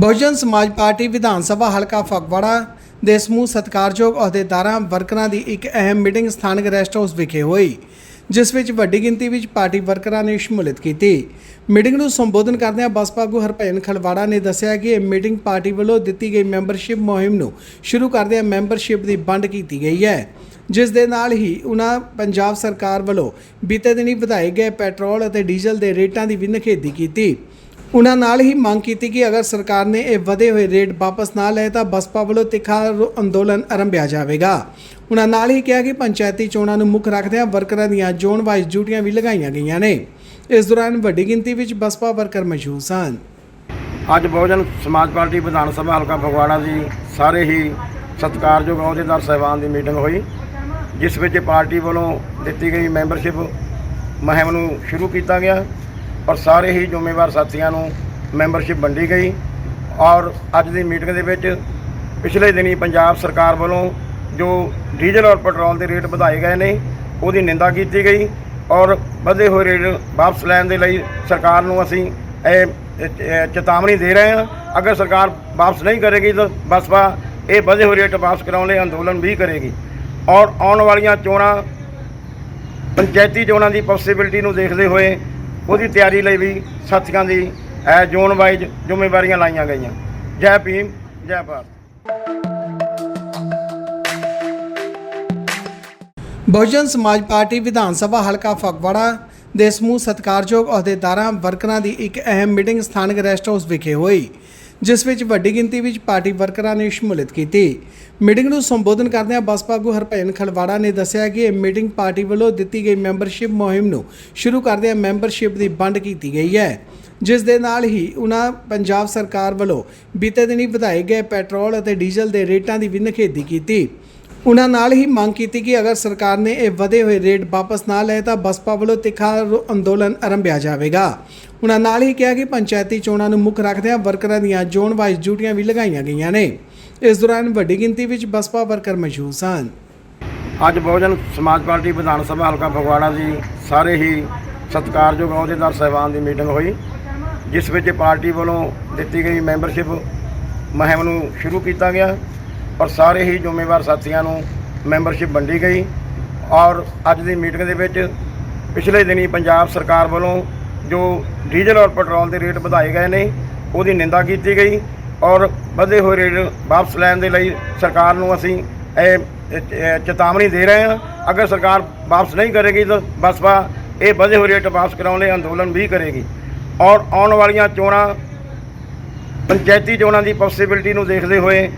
ਬਹੁਜਨ ਸਮਾਜ ਪਾਰਟੀ ਵਿਧਾਨ ਸਭਾ ਹਲਕਾ ਫਗਵਾੜਾ ਦੇ ਸਮੂਹ ਸਤਿਕਾਰਯੋਗ ਅਹੁਦੇਦਾਰਾਂ ਵਰਕਰਾਂ ਦੀ ਇੱਕ ਅਹਿਮ ਮੀਟਿੰਗ ਸਥਾਨਕ ਰੈਸਟ ਹਾਊਸ ਵਿਖੇ ਹੋਈ, ਜਿਸ ਵਿੱਚ ਵੱਡੀ ਗਿਣਤੀ ਵਿੱਚ ਪਾਰਟੀ ਵਰਕਰਾਂ ਨੇ ਸ਼ਮੂਲੀਅਤ ਕੀਤੀ। ਮੀਟਿੰਗ ਨੂੰ ਸੰਬੋਧਨ ਕਰਦਿਆਂ ਬਸਪਾ ਆਗੂ ਹਰਭਜਨ ਖਲਵਾੜਾ ਨੇ ਦੱਸਿਆ ਕਿ ਇਹ ਮੀਟਿੰਗ ਪਾਰਟੀ ਵੱਲੋਂ ਦਿੱਤੀ ਗਈ ਮੈਂਬਰਸ਼ਿਪ ਮੁਹਿੰਮ ਨੂੰ ਸ਼ੁਰੂ ਕਰਦਿਆਂ ਮੈਂਬਰਸ਼ਿਪ ਦੀ ਵੰਡ ਕੀਤੀ ਗਈ ਹੈ, ਜਿਸ ਦੇ ਨਾਲ ਹੀ ਉਹਨਾਂ ਪੰਜਾਬ ਸਰਕਾਰ ਵੱਲੋਂ ਬੀਤੇ ਦਿਨੀ ਵਧਾਏ ਗਏ ਪੈਟਰੋਲ ਅਤੇ ਡੀਜ਼ਲ ਦੇ ਰੇਟਾਂ ਦੀ ਵੀ ਨਿਖੇਧੀ ਕੀਤੀ। ਉਹਨਾਂ ਨਾਲ ਹੀ ਮੰਗ ਕੀਤੀ ਕਿ ਅਗਰ ਸਰਕਾਰ ਨੇ ਇਹ ਵਧੇ ਹੋਏ ਰੇਟ ਵਾਪਸ ਨਾ ਲਏ ਤਾਂ ਬਸਪਾ ਵੱਲੋਂ ਤਿੱਖਾ ਅੰਦੋਲਨ ਆਰੰਭਿਆ ਜਾਵੇਗਾ। ਉਹਨਾਂ ਨਾਲ ਹੀ ਕਿਹਾ ਕਿ ਪੰਚਾਇਤੀ ਚੋਣਾਂ ਨੂੰ ਮੁੱਖ ਰੱਖਦਿਆਂ ਵਰਕਰਾਂ ਦੀਆਂ ਜ਼ੋਨ ਵਾਈਜ਼ ਡਿਊਟੀਆਂ ਵੀ ਲਗਾਈਆਂ ਗਈਆਂ ਨੇ। ਇਸ ਦੌਰਾਨ ਵੱਡੀ ਗਿਣਤੀ ਵਿੱਚ ਬਸਪਾ ਵਰਕਰ ਮੌਜੂਦ ਸਨ। ਅੱਜ ਬਹੁਜਨ ਸਮਾਜ ਪਾਰਟੀ ਵਿਧਾਨ ਸਭਾ ਹਲਕਾ ਫਗਵਾੜਾ ਦੀ ਸਾਰੇ ਹੀ ਸਤਿਕਾਰਯੋਗ ਅਹੁਦੇਦਾਰ ਸਾਹਿਬਾਨ ਦੀ ਮੀਟਿੰਗ ਹੋਈ, ਜਿਸ ਵਿੱਚ ਪਾਰਟੀ ਵੱਲੋਂ ਦਿੱਤੀ ਗਈ ਮੈਂਬਰਸ਼ਿਪ ਮੁਹਿੰਮ ਨੂੰ ਸ਼ੁਰੂ ਕੀਤਾ ਗਿਆ। ਔਰ ਸਾਰੇ ਹੀ ਜ਼ਿੰਮੇਵਾਰ ਸਾਥੀਆਂ ਨੂੰ ਮੈਂਬਰਸ਼ਿਪ ਵੰਡੀ ਗਈ। ਔਰ ਅੱਜ ਦੀ ਮੀਟਿੰਗ ਦੇ ਵਿੱਚ ਪਿਛਲੇ ਦਿਨੀ ਪੰਜਾਬ ਸਰਕਾਰ ਵੱਲੋਂ ਜੋ ਡੀਜ਼ਲ ਔਰ ਪੈਟਰੋਲ ਦੇ ਰੇਟ ਵਧਾਏ ਗਏ ਨੇ, ਉਹਦੀ ਨਿੰਦਾ ਕੀਤੀ ਗਈ। ਔਰ ਵਧੇ ਹੋਏ ਰੇਟ ਵਾਪਸ ਲੈਣ ਦੇ ਲਈ ਸਰਕਾਰ ਨੂੰ ਅਸੀਂ ਇਹ ਚੇਤਾਵਨੀ ਦੇ ਰਹੇ ਹਾਂ। ਅਗਰ ਸਰਕਾਰ ਵਾਪਸ ਨਹੀਂ ਕਰੇਗੀ ਤਾਂ ਬਸਪਾ ਇਹ ਵਧੇ ਹੋਏ ਰੇਟ ਵਾਪਸ ਕਰਾਉਣ ਲਈ ਅੰਦੋਲਨ ਵੀ ਕਰੇਗੀ। ਔਰ ਆਉਣ ਵਾਲੀਆਂ ਚੋਣਾਂ, ਪੰਚਾਇਤੀ ਚੋਣਾਂ ਦੀ ਪੋਸਿਬਿਲਿਟੀ ਨੂੰ ਦੇਖਦੇ ਹੋਏ ਉਹਦੀ ਤਿਆਰੀ ਲਈ ਵੀ ਸਾਥੀਆਂ ਦੀ ਇਹ ਜ਼ੋਨ ਵਾਈਜ਼ ਜ਼ਿੰਮੇਵਾਰੀਆਂ ਲਾਈਆਂ ਗਈਆਂ। ਜੈ ਭੀਮ, ਜੈ ਭਾਰਤ। ਬਹੁਜਨ ਸਮਾਜ ਪਾਰਟੀ ਵਿਧਾਨ ਸਭਾ ਹਲਕਾ ਫਗਵਾੜਾ ਦੇ ਸਮੂਹ ਸਤਿਕਾਰਯੋਗ ਅਹੁਦੇਦਾਰਾਂ ਵਰਕਰਾਂ ਦੀ ਇੱਕ ਅਹਿਮ ਮੀਟਿੰਗ ਸਥਾਨਕ ਰੈਸਟ ਹਾਊਸ ਵਿਖੇ ਹੋਈ। ਜਿਸ ਵਿੱਚ ਵੱਡੀ ਗਿਣਤੀ ਵਿੱਚ ਪਾਰਟੀ ਵਰਕਰਾਂ ਨੇ ਸ਼ਮੂਲੀਅਤ ਕੀਤੀ। ਮੀਟਿੰਗ ਨੂੰ ਸੰਬੋਧਨ ਕਰਦਿਆਂ ਬਸਪਾ ਆਗੂ ਹਰਭਜਨ ਖਲਵਾੜਾ ਨੇ ਦੱਸਿਆ ਕਿ ਇਹ ਮੀਟਿੰਗ ਪਾਰਟੀ ਵੱਲੋਂ ਦਿੱਤੀ ਗਈ ਮੈਂਬਰਸ਼ਿਪ ਮੁਹਿੰਮ ਨੂੰ ਸ਼ੁਰੂ ਕਰਦਿਆਂ ਮੈਂਬਰਸ਼ਿਪ ਦੀ ਵੰਡ ਕੀਤੀ ਗਈ ਹੈ। ਜਿਸ ਦੇ ਨਾਲ ਹੀ ਉਹਨਾਂ ਪੰਜਾਬ ਸਰਕਾਰ ਵੱਲੋਂ ਬੀਤੇ ਦਿਨੀ ਵਧਾਏ ਗਏ ਪੈਟਰੋਲ ਅਤੇ ਡੀਜ਼ਲ ਦੇ ਰੇਟਾਂ ਦੀ ਵੀ ਨਿਖੇਧੀ ਕੀਤੀ। ਉਹਨਾਂ ਨਾਲ ਹੀ ਮੰਗ ਕੀਤੀ ਕਿ ਅਗਰ ਸਰਕਾਰ ਨੇ ਇਹ ਵਧੇ ਹੋਏ ਰੇਟ ਵਾਪਸ ਨਾ ਲਏ ਤਾਂ ਬਸਪਾ ਵੱਲੋਂ ਤਿੱਖਾ ਅੰਦੋਲਨ ਆਰੰਭਿਆ ਜਾਵੇਗਾ। ਉਹਨਾਂ ਨਾਲ ਹੀ ਕਿਹਾ ਕਿ ਪੰਚਾਇਤੀ ਚੋਣਾਂ ਨੂੰ ਮੁੱਖ ਰੱਖਦਿਆਂ ਵਰਕਰਾਂ ਦੀਆਂ ਜ਼ੋਨ ਵਾਈਜ਼ ਡਿਊਟੀਆਂ ਵੀ ਲਗਾਈਆਂ ਗਈਆਂ ਨੇ। ਇਸ ਦੌਰਾਨ ਵੱਡੀ ਗਿਣਤੀ ਵਿੱਚ ਬਸਪਾ ਵਰਕਰ ਮੌਜੂਦ ਸਨ। ਅੱਜ ਬਹੁਜਨ ਸਮਾਜ ਪਾਰਟੀ ਵਿਧਾਨ ਸਭਾ ਹਲਕਾ ਫਗਵਾੜਾ ਦੀ ਸਾਰੇ ਹੀ ਸਤਿਕਾਰਯੋਗ ਅਹੁਦੇਦਾਰ ਸਾਹਿਬਾਨ ਦੀ ਮੀਟਿੰਗ ਹੋਈ, ਜਿਸ ਵਿੱਚ ਪਾਰਟੀ ਵੱਲੋਂ ਦਿੱਤੀ ਗਈ ਮੈਂਬਰਸ਼ਿਪ ਮੁਹਿੰਮ ਨੂੰ ਸ਼ੁਰੂ ਕੀਤਾ ਗਿਆ। ਔਰ ਸਾਰੇ ਹੀ ਜ਼ਿੰਮੇਵਾਰ ਸਾਥੀਆਂ ਨੂੰ ਮੈਂਬਰਸ਼ਿਪ ਵੰਡੀ ਗਈ। ਔਰ ਅੱਜ ਦੀ ਮੀਟਿੰਗ ਦੇ ਵਿੱਚ ਪਿਛਲੇ ਦਿਨੀ ਪੰਜਾਬ ਸਰਕਾਰ ਵੱਲੋਂ ਜੋ ਡੀਜ਼ਲ ਔਰ ਪੈਟਰੋਲ ਦੇ ਰੇਟ ਵਧਾਏ ਗਏ ਨੇ, ਉਹਦੀ ਨਿੰਦਾ ਕੀਤੀ ਗਈ। ਔਰ ਵਧੇ ਹੋਏ ਰੇਟ ਵਾਪਸ ਲੈਣ ਦੇ ਲਈ ਸਰਕਾਰ ਨੂੰ ਅਸੀਂ ਇਹ ਚੇਤਾਵਨੀ ਦੇ ਰਹੇ ਹਾਂ। ਅਗਰ ਸਰਕਾਰ ਵਾਪਸ ਨਹੀਂ ਕਰੇਗੀ ਤਾਂ ਬਸਪਾ ਇਹ ਵਧੇ ਹੋਏ ਰੇਟ ਵਾਪਸ ਕਰਾਉਣ ਲਈ ਅੰਦੋਲਨ ਵੀ ਕਰੇਗੀ। ਔਰ ਆਉਣ ਵਾਲੀਆਂ ਚੋਣਾਂ, ਪੰਚਾਇਤੀ ਚੋਣਾਂ ਦੀ ਪੋਸਿਬਿਲਿਟੀ ਨੂੰ ਦੇਖਦੇ ਹੋਏ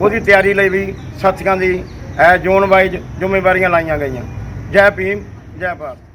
ਉਹਦੀ ਤਿਆਰੀ ਲਈ ਵੀ ਸਾਥੀਆਂ ਦੀ, ਇਹ ਜ਼ੋਨ ਵਾਈਜ਼ ਜ਼ਿੰਮੇਵਾਰੀਆਂ ਲਾਈਆਂ ਗਈਆਂ। ਜੈ ਭੀਮ, ਜੈ ਭਾਰਤ।